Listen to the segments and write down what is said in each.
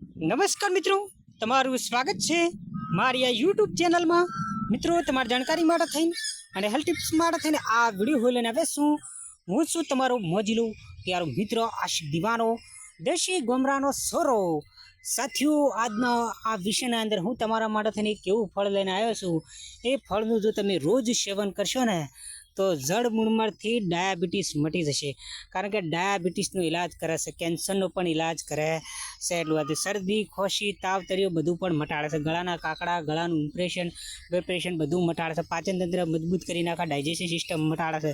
નમસ્કાર મિત્રો, તમારું સ્વાગત છે મારી આ યુટ્યુબ ચેનલમાં. મિત્રો, તમારી જાણકારી માટે થઈને અને હેલ્થ ટિપ્સ માટે થઈને આ વીડિયો હોય લઈને શું હું છું તમારો મોજીલો, પ્યારો મિત્ર આશિક દીવાનો, દેશી ગોમરાનો સોરો. સાથીઓ, આજના આ વિષયના અંદર હું તમારા માટે થઈને કેવું ફળ લઈને આવ્યો છું. એ ફળનું જો તમે રોજ સેવન કરશો ને, તો જડ મૂળમાંથી ડાયાબિટીસ મટી જશે. કારણ કે ડાયાબિટીસનો ઇલાજ કરે છે કેન્સરનો પણ ઇલાજ કરે. છે એટલું શરદી, ખોશી, તાવ, તરીઓ બધું પણ મટાડે છે. ગળાના કાકડા, ગળાનું ઇમ્પ્રેશન પ્રેપરેશન બધું મટાડે છે. પાચનતંત્ર મજબૂત કરી નાખે ડાયજેશન સિસ્ટમ મટાડે છે.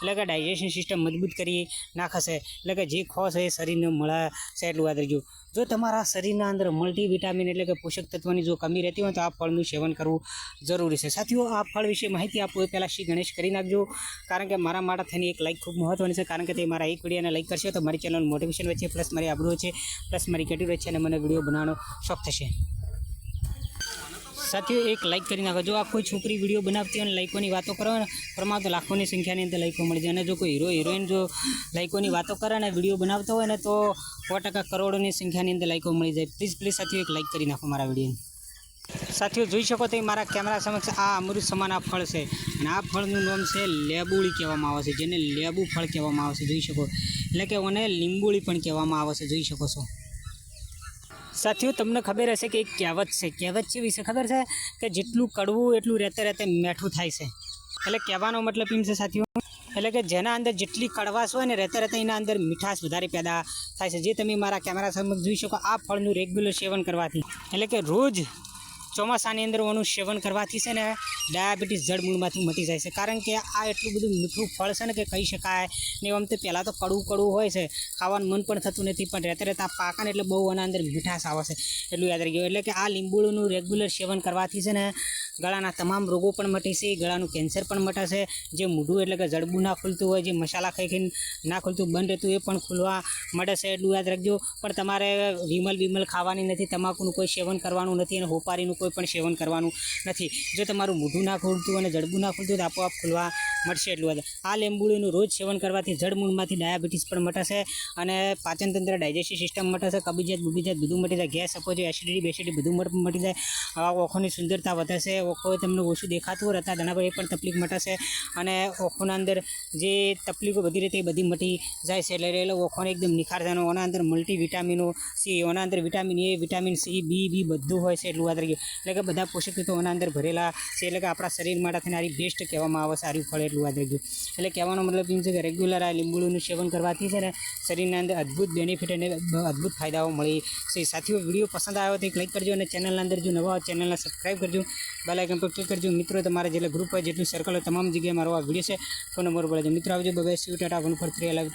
એટલે કે ડાયજેશન સિસ્ટમ મજબૂત કરી નાખશે. એટલે કે જે ખો છે એ શરીરને મળે છે એટલું યાદ રહેજો. જો તમારા શરીરના અંદર મલ્ટીવિટામિન એટલે કે પોષક તત્વોની જો કમી રહેતી હોય તો આ ફળનું સેવન કરવું જરૂરી છે. સાથીઓ, આ ફળ વિશે માહિતી આપો એ પહેલાં શ્રી ગણેશ કરી નાખજો. કારણ કે મારા માટે થઈને એક લાઈક ખૂબ મહત્ત્વની છે. કારણ કે તે મારા એક વિડીયોને લાઈક કરશે તો મારી ચેનલ મોટિવેશન વચ્ચે પ્લસ મારી આબરૂ છે પ્લસ મારી કેટી છે અને મને વીડિયો બનાવવાનો શોખ થશે. સાથીઓ, એક લાઈક કરી નાખો. જો આ કોઈ છોકરી વીડિયો બનાવતી હોય અને લાઈકોની વાતો કરો ને, પ્રમાણ તો લાખોની સંખ્યાની અંદર લાઈકો મળી જાય. અને જો કોઈ હીરો હિરોઈન જો લાઈકોની વાતો કરે અને વીડિયો બનાવતો હોય ને, તો સો ટકા કરોડોની સંખ્યાની અંદર લાઈકો મળી જાય. પ્લીઝ પ્લીઝ સાથીઓ, એક લાઈક કરી નાખો મારા વિડીયોને સાથીઓ, જોઈ શકો તો મારા કેમેરા સમક્ષ આ અમૃત સમાન આ ફળ છે. અને આ ફળનું નામ છે લેબુળી કહેવામાં આવે છે, જેને લેબુ ફળ કહેવામાં આવે છે. જોઈ શકો. એટલે કે ઓને લીંબુળી પણ કહેવામાં આવે છે. જોઈ શકો છો. સાથીઓ, તમને ખબર હશે કે એક કહેવત છે. કહેવત છે વિશે ખબર છે? કે જેટલું કડવું, એટલું રહેતે રહેતે મીઠું થાય છે. એટલે કહેવાનો મતલબ એમ છે સાથીઓ, એટલે કે જેના અંદર જેટલી કડવાશ હોય ને રહેતા રહેતા એના અંદર મીઠાશ વધારે પેદા થાય છે. જે તમે મારા કેમેરા સમક્ષ જોઈ શકો, આ ફળનું રેગ્યુલર સેવન કરવાથી. એટલે કે રોજ ચોમાસાની અંદર ઓનું સેવન કરવાથી છે ને ડાયાબિટીસ જળમૂળમાંથી મટી જાય છે. કારણ કે આ એટલું બધું મીઠું ફળ છે ને કે કહી શકાય. ને આમ તો પહેલાં તો કડવું કડવું હોય છે. ખાવાનું મન પણ થતું નથી, પણ રહેતા રહેતા પાકાને એટલે બહુ આના અંદર મીઠાશ આવે છે. એટલું યાદ ગયું એટલે કે આ લીંબુનું રેગ્યુલર સેવન કરવાથી છે ને ગળાના તમામ રોગો પણ મટે છે, ગળાનું કેન્સર પણ મટે જે મૂઢું એટલે કે જડબું ના ખુલતું હોય, જે મસાલા ખાઈ ખાઈને ના ખુલતું, બંધ રહેતું એ પણ ખુલવા મળે છે. એટલું યાદ રાખજો. પણ તમારે વિમલ વિમલ ખાવાની નથી, તમાકુનું કોઈ સેવન કરવાનું નથી અને હોપારીનું કોઈ પણ સેવન કરવાનું નથી. જો તમારું મૂઢું ના ખુલતું અને જડબું ના ખુલતું તો આપોઆપ ખુલવા મળશે એટલું યાદ આ લીંબુડીનું રોજ સેવન કરવાથી જડમૂળમાંથી ડાયાબિટીસ પણ મટશે અને પાચનતંત્ર ડાયજેસ્ટિવ સિસ્ટમ મટશે, કબજિયાત બુબિયાત બધું મટી જાય. ગેસ અપો એસિડિટી, બેસિડિટી બધું મટ- જાય. આ ઓખોની સુંદરતા વધશે. ઓખો તમને ઓછું દેખાતું પર એ પણ તકલીફ મટશે અને ઓખોના અંદર જે તકલીફો બધી રીતે બધી મટી જાય છે. એટલે એટલે ઓખોને એકદમ નિખાર થાય ઓના અંદર મલ્ટી વિટામિનો સી, ઓના અંદર vitamin A, vitamin C, B B બધું હોય છે એટલું વાત એટલે કે બધા પોષક તત્વો ઓના અંદર ભરેલા છે. એટલે કે આપણા શરીર માટે થઈને આરી બેસ્ટ કહેવામાં આવે, સારું ફળ એટલું યાદ રાખજો એટલે કહેવાનો મતલબ એમ છે કે રેગ્યુલર આ લીંબુનું સેવન કરવાથી છે ને શરીરના અંદર અદ્ભુત બેનિફિટ અને અદ્ભુત ફાયદાઓ મળી છે. સાથીઓ, વીડિયો પસંદ આવ્યો તો એક લાઈક કરજો અને ચેનલના અંદર જો નવા હોય ચેનલને સબસ્ક્રાઈબ કરજો. બેલાઇકન પર ક્લિક કરજો. મિત્રો, તમારા જેટલા ગ્રુપ હોય, જેટલું સર્કલ હોય, તમામ જગ્યાએ મારો આ વીડિયો છે. ફોન નંબર છે મિત્રો, આવજો. Bye સીવ tata one four three live